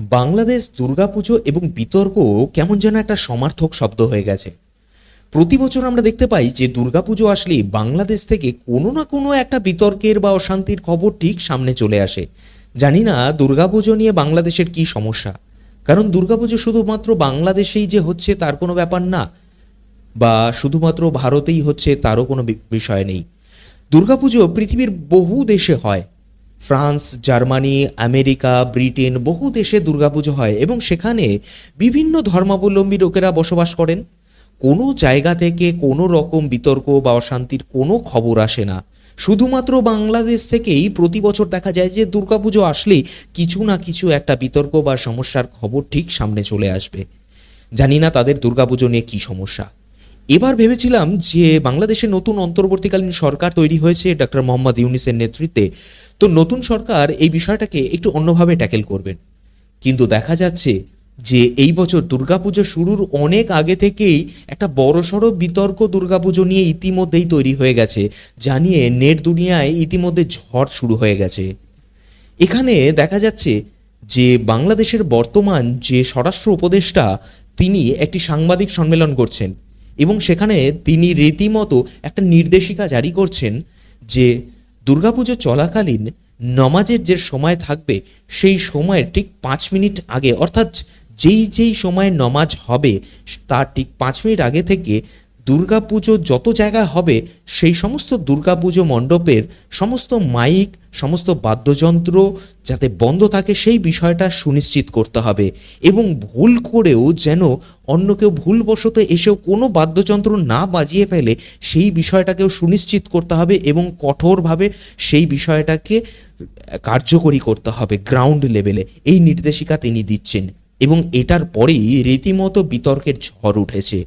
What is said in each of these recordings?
বাংলাদেশ দুর্গাপুজো এবং বিতর্ক কেমন যেন একটা সমার্থক শব্দ হয়ে গেছে। প্রতি বছর আমরা দেখতে পাই যে দুর্গাপুজো আসলেই বাংলাদেশ থেকে কোনো না কোনো একটা বিতর্কের বা অশান্তির খবর ঠিক সামনে চলে আসে। জানি না দুর্গাপুজো নিয়ে বাংলাদেশের কি সমস্যা। কারণ দুর্গাপুজো শুধুমাত্র বাংলাদেশেই যে হচ্ছে তার কোনো ব্যাপার না, বা শুধুমাত্র ভারতেই হচ্ছে তারও কোনো বিষয় নেই। দুর্গাপুজো পৃথিবীর বহু দেশে হয় ফ্রান্স, জার্মানি, আমেরিকা, ব্রিটেন বহু দেশে দুর্গাপুজো হয় এবং সেখানে বিভিন্ন ধর্মাবলম্বী লোকেরা বসবাস করেন। কোনো জায়গা থেকে কোনো রকম বিতর্ক বা অশান্তির কোনো খবর আসে না। শুধুমাত্র বাংলাদেশ থেকেই প্রতি বছর দেখা যায় যে দুর্গাপুজো আসলেই কিছু না কিছু একটা বিতর্ক বা সমস্যার খবর ঠিক সামনে চলে আসবে। জানি না তাদের দুর্গাপুজো নিয়ে কী সমস্যা। এবার ভেবেছিলাম যে বাংলাদেশে নতুন অন্তর্বর্তীকালীন সরকার তৈরি হয়েছে ডক্টর মোহাম্মদ ইউনিসের নেতৃত্বে। তো নতুন সরকার এই বিষয়টাকে একটু অন্যভাবে ট্যাকেল করবেন। কিন্তু দেখা যাচ্ছে যে এই বছর দুর্গাপুজো শুরুর অনেক আগে থেকেই একটা বড়সড় বিতর্ক দুর্গাপুজো নিয়ে ইতিমধ্যেই তৈরি হয়ে গেছে, জানিয়ে নেট দুনিয়ায় ইতিমধ্যে ঝড় শুরু হয়ে গেছে। এখানে দেখা যাচ্ছে যে বাংলাদেশের বর্তমান যে স্বরাষ্ট্র উপদেষ্টা, তিনি একটি সাংবাদিক সম্মেলন করছেন। এবং সেখানে তিনি রীতিমতো একটা নির্দেশিকা জারি করছেন যে দুর্গাপুজো চলাকালীন নমাজের যে সময় থাকবে, সেই সময়ের ঠিক পাঁচ মিনিট আগে, অর্থাৎ যেই যেই সময়ে নমাজ হবে তার ঠিক পাঁচ মিনিট আগে থেকে দুর্গাপুজো যত জায়গায় হবে, সেই সমস্ত দুর্গাপুজো মণ্ডপের সমস্ত মাইক, সমস্ত বাদ্যযন্ত্র যাতে বন্ধ থাকে, সেই বিষয়টা সুনিশ্চিত করতে হবে। এবং ভুল করেও যেন অন্য কেউ ভুলবশত এসেও কোনো বাদ্যযন্ত্র না বাজিয়ে ফেলে, সেই বিষয়টাকেও সুনিশ্চিত করতে হবে এবং কঠোরভাবে সেই বিষয়টাকে কার্যকরী করতে হবে গ্রাউন্ড লেভেলে এই নির্দেশিকা তিনি দিচ্ছেন এবং এটার পরেই রীতিমতো বিতর্কের ঝড় উঠেছে।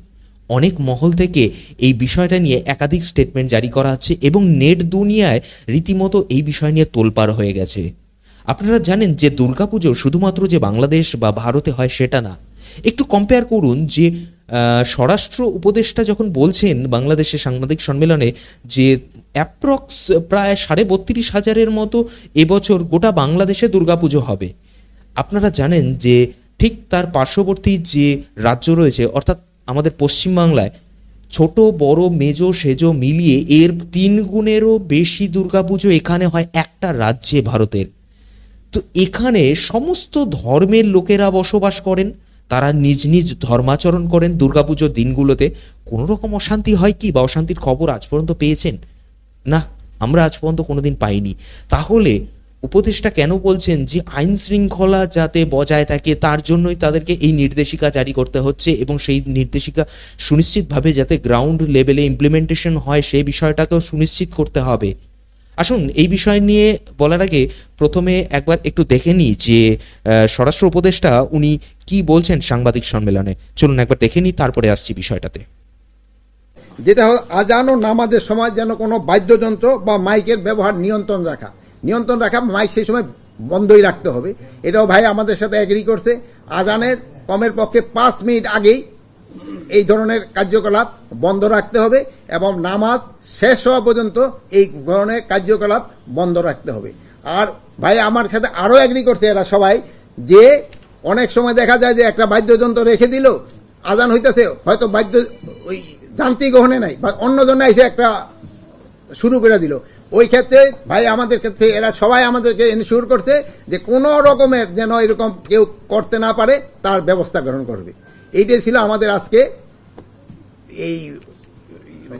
অনেক মহল থেকে এই বিষয়টা নিয়ে একাধিক স্টেটমেন্ট জারি করা হচ্ছে এবং নেট দুনিয়ায় রীতিমতো এই বিষয় নিয়ে তোলপাড় হয়ে গেছে। আপনারা জানেন যে দুর্গাপুজো শুধুমাত্র যে বাংলাদেশ বা ভারতে হয় সেটা না। একটু কম্পেয়ার করুন যে স্বরাষ্ট্র উপদেষ্টা যখন বলছেন বাংলাদেশের সাংবাদিক সম্মেলনে যে অ্যাপ্রক্স প্রায় সাড়ে বত্রিশ হাজারের মতো এবছর গোটা বাংলাদেশে দুর্গাপুজো হবে। আপনারা জানেন যে ঠিক তার পার্শ্ববর্তী যে রাজ্য রয়েছে, অর্থাৎ আমাদের পশ্চিমবাংলায় ছোট, বড়, মেজো, সেজো মিলিয়ে এর তিন গুণেরও বেশি দুর্গাপুজো এখানে হয় একটা রাজ্যে ভারতের। তো এখানে সমস্ত ধর্মের লোকেরা বসবাস করেন, তারা নিজ নিজ ধর্মাচরণ করেন দুর্গাপুজোর দিনগুলোতে। কোনো রকম অশান্তি হয় কি বা অশান্তির খবর আজ পর্যন্ত পেয়েছেন? না, আমরা আজ পর্যন্ত কোনোদিন পাইনি। তাহলে উপদেষ্টা কেন বলছেন যে আইন শৃঙ্খলা যাতে বজায় থাকে, তার জন্যই তাদেরকে এই নির্দেশিকা জারি করতে হচ্ছে এবং সেই নির্দেশিকা সুনিশ্চিতভাবে যাতে গ্রাউন্ড লেভেলে ইমপ্লিমেন্টেশন হয় সেই বিষয়টাকেও সুনিশ্চিত করতে হবে। আসুন, এই বিষয় নিয়ে বলার আগে প্রথমে একবার একটু দেখে নিই যে স্বরাষ্ট্র উপদেষ্টা উনি কি বলছেন সাংবাদিক সম্মেলনে। চলুন একবার দেখে নিই, তারপরে আসছি বিষয়টাতে। যেটা আজান নামাজের সময় যেন কোনো বাদ্যযন্ত্র বা মাইকের ব্যবহার নিয়ন্ত্রণ রাখা। নিয়ন্ত্রণ রাখা, মাইক সেই সময় বন্ধই রাখতে হবে। এটাও ভাই আমাদের সাথে এগ্রি করছে। আজানের কমের পক্ষে পাঁচ মিনিট আগেই এই ধরনের কার্যকলাপ বন্ধ রাখতে হবে এবং নামাজ শেষ হওয়া পর্যন্ত এই ধরনের কার্যকলাপ বন্ধ রাখতে হবে। আর ভাই আমার সাথে আরও এগ্রি করছে এরা সবাই যে অনেক সময় দেখা যায় যে একটা বাদ্যযন্ত্র রেখে দিল, আজান হইতেছে, হয়তো বাদ্য ওই যান্ত্রিক গ্রহণে নাই, বা অন্য জন্য এসে একটা শুরু করে দিল। ওই ক্ষেত্রে ভাই আমাদের ক্ষেত্রে এরা সবাই আমাদেরকে এনশিওর করছে যে কোন রকমের যেন এরকম কেউ করতে না পারে তার ব্যবস্থা গ্রহণ করবে। এইটাই ছিল আমাদের আজকে এই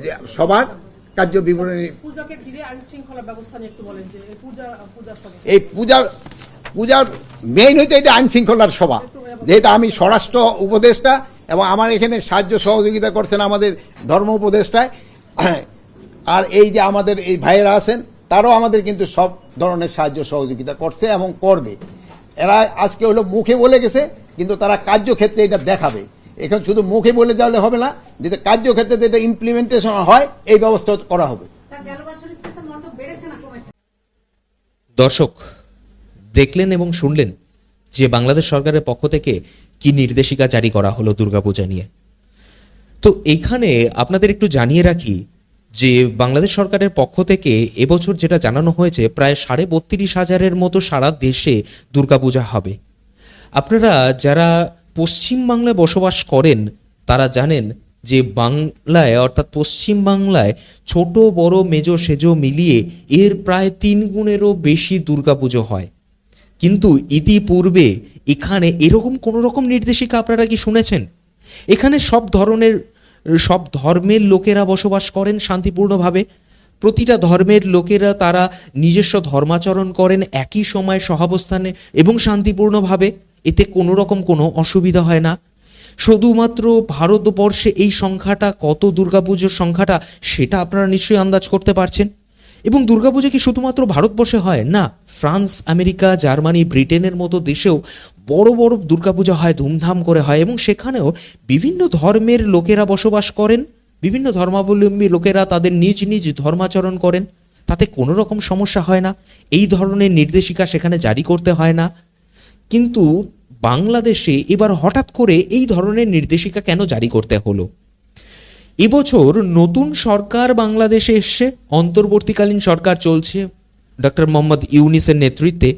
যে সবার কার্য বিবরণী। এই পূজার পূজার মেইন হইতে এটা আইন শৃঙ্খলার সভা যেহেতু আমি স্বরাষ্ট্র উপদেষ্টা এবং আমার এখানে সাহায্য সহযোগিতা করছেন আমাদের ধর্ম উপদেষ্টায় আর এই যে আমাদের এই ভাইয়েরা আছেন তারাও আমাদের কিন্তু সব ধরনের সাহায্য সহযোগিতা করছে এবং করবে। এরা আজকে হলো মুখে বলে গেছে কিন্তু তারা কার্যক্ষেত্রে এটা দেখাবে। এখন শুধু মুখে বলে যাওয়ালে হবে না যেটা কার্যক্ষেত্রে এটা ইমপ্লিমেন্টেশন হয় এই ব্যবস্থা করা হবে। দর্শক দেখলেন এবং শুনলেন যে বাংলাদেশ সরকারের পক্ষ থেকে কি নির্দেশিকা জারি করা হলো দুর্গাপূজা নিয়ে। তো এখানে আপনাদের একটু জানিয়ে রাখি যে বাংলাদেশ সরকারের পক্ষ থেকে এবছর যেটা জানানো হয়েছে, প্রায় সাড়ে বত্রিশ হাজারের মতো সারা দেশে দুর্গাপূজা হবে। আপনারা যারা পশ্চিম বাংলায় বসবাস করেন, তারা জানেন যে বাংলায় অর্থাৎ পশ্চিম বাংলায় ছোট, বড়, মেজো, সেজো মিলিয়ে এর প্রায় তিন গুণেরও বেশি দুর্গাপুজো হয়। কিন্তু ইতিপূর্বে এখানে এরকম কোনো রকম নির্দেশিকা আপনারা কি শুনেছেন? এখানে সব ধরনের সব ধর্মের লোকেরা বসবাস করেন শান্তিপূর্ণভাবে। প্রতিটা ধর্মের লোকেরা তারা নিজস্ব ধর্মাচরণ করেন, একই সময় সহাবস্থানে এবং শান্তিপূর্ণভাবে। এতে কোনো রকম কোনো অসুবিধা হয় না। শুধুমাত্র ভারতবর্ষে এই সংখ্যাটা, কত দুর্গাপুজোর সংখ্যাটা, সেটা আপনারা নিশ্চয়ই আন্দাজ করতে পারছেন। এবং দুর্গাপুজো কি শুধুমাত্র ভারতবর্ষে হয়? না, ফ্রান্স, আমেরিকা, জার্মানি, ব্রিটেনের মতো দেশেও বড় বড় দুর্গাপূজা হয়, ধুমধাম করে হয় এবং সেখানেও বিভিন্ন ধর্মের লোকেরা বসবাস করেন। বিভিন্ন ধর্মাবলম্বী লোকেরা তাদের নিজ নিজ ধর্মাচরণ করেন। তাতে কোনো রকম সমস্যা হয় না। এই ধরনের নির্দেশিকা সেখানে জারি করতে হয় না। কিন্তু বাংলাদেশে এবার হঠাৎ করে এই ধরনের নির্দেশিকা কেন জারি করতে হলো? এবছর নতুন সরকার বাংলাদেশে এসছে। অন্তর্বর্তীকালীন সরকার চলছে ডক্টর মোহাম্মদ ইউনিসের নেতৃত্বে।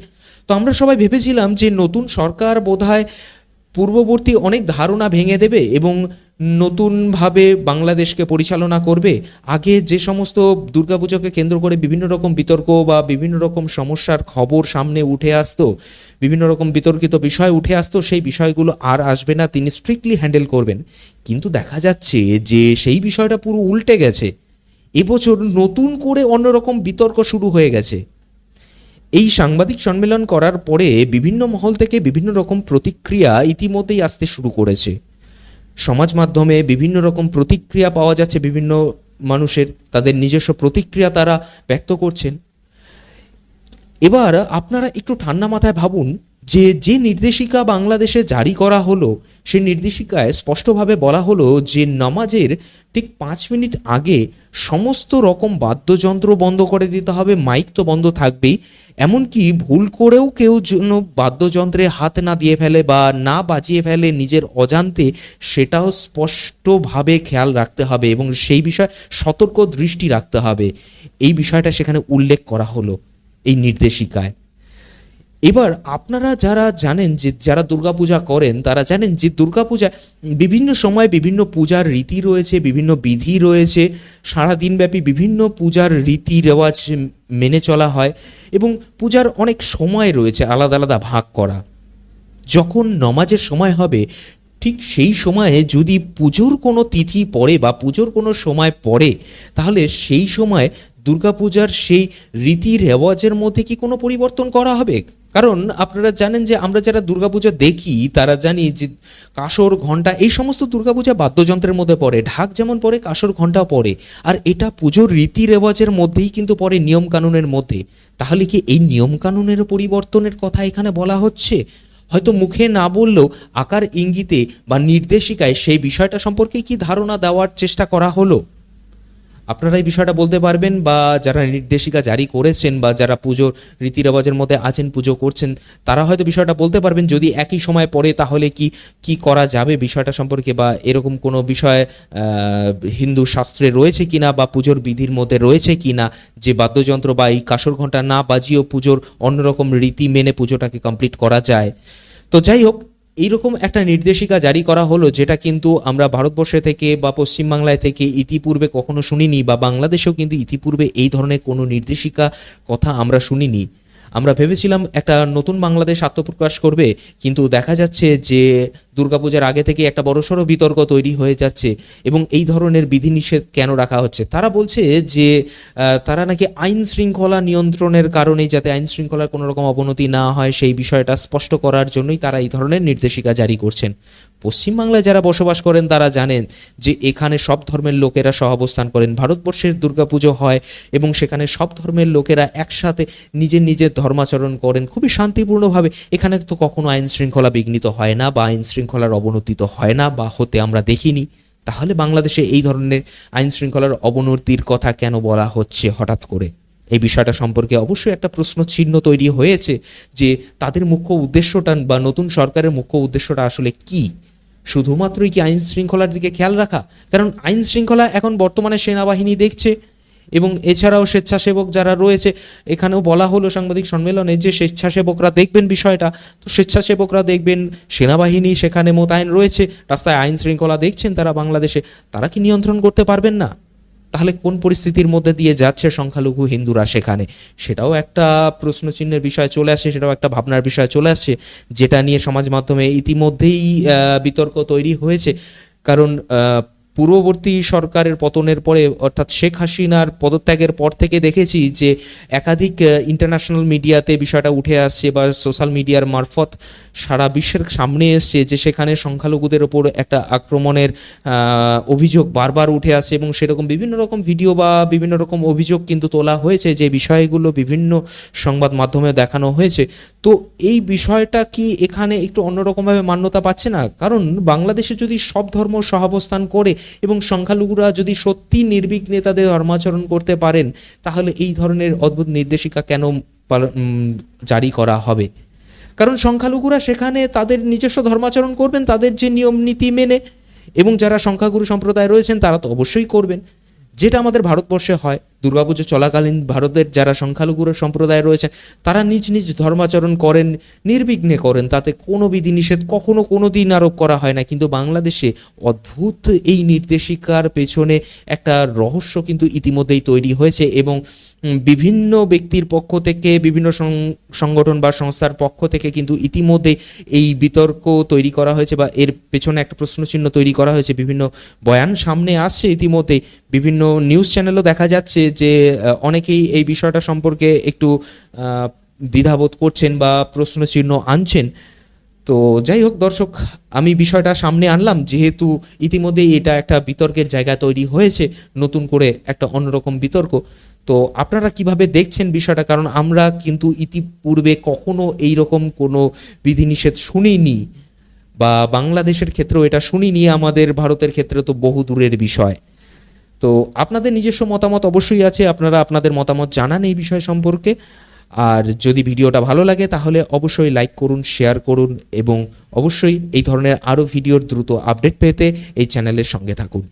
তো আমরা সবাই ভেবেছিলাম যে নতুন সরকার বোধহয় পূর্ববর্তী অনেক ধারণা ভেঙে দেবে এবং নতুনভাবে বাংলাদেশকে পরিচালনা করবে? আগে যে সমস্ত দুর্গাপুজোকে কেন্দ্র করে বিভিন্ন রকম বিতর্ক বা বিভিন্ন রকম সমস্যার খবর সামনে উঠে আসতো, বিভিন্ন রকম বিতর্কিত বিষয় উঠে আসতো, সেই বিষয়গুলো আর আসবে না, তিনি স্ট্রিক্টলি হ্যান্ডেল করবেন। কিন্তু দেখা যাচ্ছে যে সেই বিষয়টা পুরো উল্টে গেছে। এবছর নতুন করে অন্যরকম বিতর্ক শুরু হয়ে গেছে। এই সাংবাদিক সম্মেলন করার পরে বিভিন্ন মহল থেকে বিভিন্ন রকম প্রতিক্রিয়া ইতিমধ্যেই আসতে শুরু করেছে। সমাজ মাধ্যমে বিভিন্ন রকম প্রতিক্রিয়া পাওয়া যাচ্ছে, বিভিন্ন মানুষের, তাদের নিজস্ব প্রতিক্রিয়া তারা ব্যক্ত করছেন। এবার আপনারা একটু ঠান্ডা মাথায় ভাবুন যে যে নির্দেশিকা বাংলাদেশে জারি করা হলো সেই নির্দেশিকায় স্পষ্টভাবে বলা হলো যে নামাজের ঠিক পাঁচ মিনিট আগে সমস্ত রকম বাদ্যযন্ত্র বন্ধ করে দিতে হবে, মাইক তো বন্ধ থাকবেই। এমনকি ভুল করেও কেউ যেন বাদ্যযন্ত্রে হাত না দিয়ে ফেলে বা না বাজিয়ে ফেলে নিজের অজান্তে, সেটাও স্পষ্টভাবে খেয়াল রাখতে হবে এবং সেই বিষয়ে সতর্ক দৃষ্টি রাখতে হবে। এই বিষয়টা সেখানে উল্লেখ করা হলো, এই নির্দেশিকায়। এবার আপনারা যারা জানেন যে, যারা দুর্গাপূজা করেন, তারা জানেন যে দুর্গাপূজা বিভিন্ন সময় বিভিন্ন পূজার রীতি রয়েছে, বিভিন্ন বিধি রয়েছে সারা দিনব্যাপী বিভিন্ন পূজার রীতি রেওয়াজ মেনে চলা হয় এবং পূজার অনেক সময় রয়েছে আলাদা আলাদা ভাগ করা। যখন নমাজের সময় হবে, ঠিক সেই সময়ে যদি পুজোর কোনো তিথি পড়ে বা পুজোর কোনো সময় পড়ে, তাহলে সেই সময় দুর্গাপূজার সেই রীতি রেওয়াজের মধ্যে কি কোনো পরিবর্তন করা হবে? কারণ আপনারা জানেন যে আমরা যারা দুর্গাপূজা দেখি, তারা জানি যে কাসর ঘণ্টা এই সমস্ত দুর্গাপূজা বাদ্যযন্ত্রের মধ্যে পড়ে। ঢাক যেমন পড়ে কাসর ঘন্টাও পড়ে। আর এটা পুজোর রীতি রেওয়াজের মধ্যেই কিন্তু পড়ে নিয়ম কানুনের মধ্যে। তাহলে কি এই নিয়ম কানুনের পরিবর্তনের কথা এখানে বলা হচ্ছে? হয়তো মুখে না বললেও আকার ইঙ্গিতে বা নির্দেশিকায় সেই বিষয়টা সম্পর্কে কি ধারণা দেওয়ার চেষ্টা করা হলো? আপনারা এই বিষয়টা বলতে পারবেন বা যারা নির্দেশিকা জারি করেছেন বা যারা পুজোর রীতি রেওয়াজের মধ্যে আছেন, পুজো করছেন, তারা হয়তো বিষয়টা বলতে পারবেন। যদি একই সময় পড়ে, তাহলে কি কি করা যাবে বিষয়টা সম্পর্কে বা এরকম কোনো বিষয় হিন্দু শাস্ত্রে রয়েছে কিনা বা পুজোর বিধির মধ্যে রয়েছে কিনা যে বাদ্যযন্ত্র বা এই কাসর ঘণ্টা না বাজিয়েও পুজোর অন্যরকম রীতি মেনে পুজোটাকে কমপ্লিট করা যায়? তো যাই হোক এইরকম একটা নির্দেশিকা জারি করা হলো যেটা কিন্তু আমরা ভারতবর্ষে থেকে বা পশ্চিমবাংলায় থেকে ইতিপূর্বে কখনো শুনিনি বা বাংলাদেশেও কিন্তু ইতিপূর্বে এই ধরনের কোনো নির্দেশিকা কথা আমরা শুনিনি। আমরা ভেবেছিলাম একটা নতুন বাংলাদেশ আত্মপ্রকাশ করবে, কিন্তু দেখা যাচ্ছে যে দুর্গাপূজার আগে থেকে একটা বড়সড় বিতর্ক তৈরি হয়ে যাচ্ছে এবং এই ধরনের বিধিনিষেধ কেন রাখা হচ্ছে? তারা বলছে যে তারা নাকি আইন শৃঙ্খলা নিয়ন্ত্রণের কারণেই যাতে আইন শৃঙ্খলার কোনো রকম অবনতি না হয়, সেই বিষয়টা স্পষ্ট করার জন্যই তারা এই ধরনের নির্দেশিকা জারি করছেন। পশ্চিমবাংলায় যারা বসবাস করেন, তারা জানেন যে এখানে সব ধর্মের লোকেরা সহাবস্থান করেন। ভারতবর্ষের দুর্গাপুজো হয় এবং সেখানে সব ধর্মের লোকেরা একসাথে নিজের নিজের ধর্মাচরণ করেন। খুবই শান্তিপূর্ণভাবে। এখানে তো কখনো আইন শৃঙ্খলা বিঘ্নিত হয় না বা আইন শৃঙ্খলার অবনতি তো হয় না বা হতে আমরা দেখিনি। তাহলে বাংলাদেশে এই ধরনের আইন শৃঙ্খলার অবনতির কথা কেন বলা হচ্ছে হঠাৎ করে? এই বিষয়টা সম্পর্কে অবশ্যই একটা প্রশ্ন চিহ্ন তৈরি হয়েছে যে তাদের মুখ্য উদ্দেশ্যটা বা নতুন সরকারের মুখ্য উদ্দেশ্যটা আসলে কি? শুধুমাত্রই কি আইন শৃঙ্খলার দিকে খেয়াল রাখা? কারণ আইন শৃঙ্খলা এখন বর্তমানে সেনাবাহিনী দেখছে এবং এছাড়াও স্বেচ্ছাসেবক যারা রয়েছে, এখানেও বলা হলো সাংবাদিক সম্মেলনে যে স্বেচ্ছাসেবকরা দেখবেন বিষয়টা, তো স্বেচ্ছাসেবকরা দেখবেন সেনাবাহিনী সেখানে মোতায়েন রয়েছে, রাস্তায় আইন শৃঙ্খলা দেখছেন তারা বাংলাদেশে, তারা কি নিয়ন্ত্রণ করতে পারবেন না? তাহলে কোন পরিস্থিতির মধ্যে দিয়ে যাচ্ছে সংখ্যালঘু হিন্দুরা সেখানে? সেটাও একটা প্রশ্নচিহ্নের বিষয় চলে আসে, সেটাও একটা ভাবনার বিষয় চলে আসছে যেটা নিয়ে সমাজ মাধ্যমে ইতিমধ্যেই বিতর্ক তৈরি হয়েছে। কারণ পূর্ববর্তী সরকারের পতনের পরে, অর্থাৎ শেখ হাসিনার পদত্যাগের পর থেকে দেখেছি যে একাধিক ইন্টারন্যাশনাল মিডিয়াতে বিষয়টা উঠে আসছে বা সোশ্যাল মিডিয়ার মারফত সারা বিশ্বের সামনে এসছে যে সেখানে সংখ্যালঘুদের ওপর একটা আক্রমণের অভিযোগ বারবার উঠে আসছে এবং সেরকম বিভিন্ন রকম ভিডিও বা বিভিন্ন রকম অভিযোগ কিন্তু তোলা হয়েছে যে বিষয়গুলো বিভিন্ন সংবাদ মাধ্যমে দেখানো হয়েছে। তো এই বিষয়টা কি এখানে একটু অন্যরকমভাবে মান্যতা পাচ্ছে না? কারণ বাংলাদেশে যদি সব ধর্ম সহাবস্থান করে এবং সংখ্যালঘুরা যদি সত্যি নির্বিঘ্নে তাদের ধর্মাচরণ করতে পারেন, তাহলে এই ধরনের অদ্ভুত নির্দেশিকা কেন জারি করা হবে? কারণ সংখ্যালঘুরা সেখানে তাদের নিজস্ব ধর্মাচরণ করবেন, তাদের যে নিয়ম নীতি মেনে, এবং যারা সংখ্যাগুরু সম্প্রদায় রয়েছেন তারা তো অবশ্যই করবেন। যেটা আমাদের ভারতবর্ষে হয়। দুর্গাপুজো চলাকালীন ভারতের যারা সংখ্যালঘুর সম্প্রদায় রয়েছে, তারা নিজ নিজ ধর্মাচরণ করেন, নির্বিঘ্নে করেন। তাতে কোনো বিধিনিষেধ কখনো কোনো দিন আরোপ করা হয় না কিন্তু বাংলাদেশে অদ্ভুত এই নির্দেশিকার পেছনে একটা রহস্য কিন্তু ইতিমধ্যেই তৈরি হয়েছে এবং বিভিন্ন ব্যক্তির পক্ষ থেকে, বিভিন্ন সংগঠন বা সংস্থার পক্ষ থেকে কিন্তু ইতিমধ্যে এই বিতর্ক তৈরি করা হয়েছে বা এর পেছনে একটা প্রশ্নচিহ্ন তৈরি করা হয়েছে। বিভিন্ন বয়ান সামনে আসছে ইতিমধ্যে বিভিন্ন নিউজ চ্যানেলও দেখা যাচ্ছে যে অনেকেই এই বিষয়টা সম্পর্কে একটু দ্বিধাবোধ করছেন বা প্রশ্নচিহ্ন আনছেন। তো যাই হোক দর্শক, আমি বিষয়টা সামনে আনলাম। যেহেতু ইতিমধ্যেই এটা একটা বিতর্কের জায়গা তৈরি হয়েছে, নতুন করে একটা অন্যরকম বিতর্ক। তো আপনারা কীভাবে দেখছেন বিষয়টা? কারণ আমরা কিন্তু ইতিপূর্বে কখনো এই রকম কোনো বিধিনিষেধ শুনিনি বা বাংলাদেশের ক্ষেত্রেও এটা শুনিনি, আমাদের ভারতের ক্ষেত্রে তো বহু দূরের বিষয়। তো আপনাদের নিজস্ব মতামত অবশ্যই আছে, আপনারা আপনাদের মতামত জানান এই বিষয় সম্পর্কে। আর যদি ভিডিওটা ভালো লাগে তাহলে অবশ্যই লাইক করুন, শেয়ার করুন এবং অবশ্যই এই ধরনের আরও ভিডিওর দ্রুত আপডেট পেতে এই চ্যানেলের সঙ্গে থাকুন।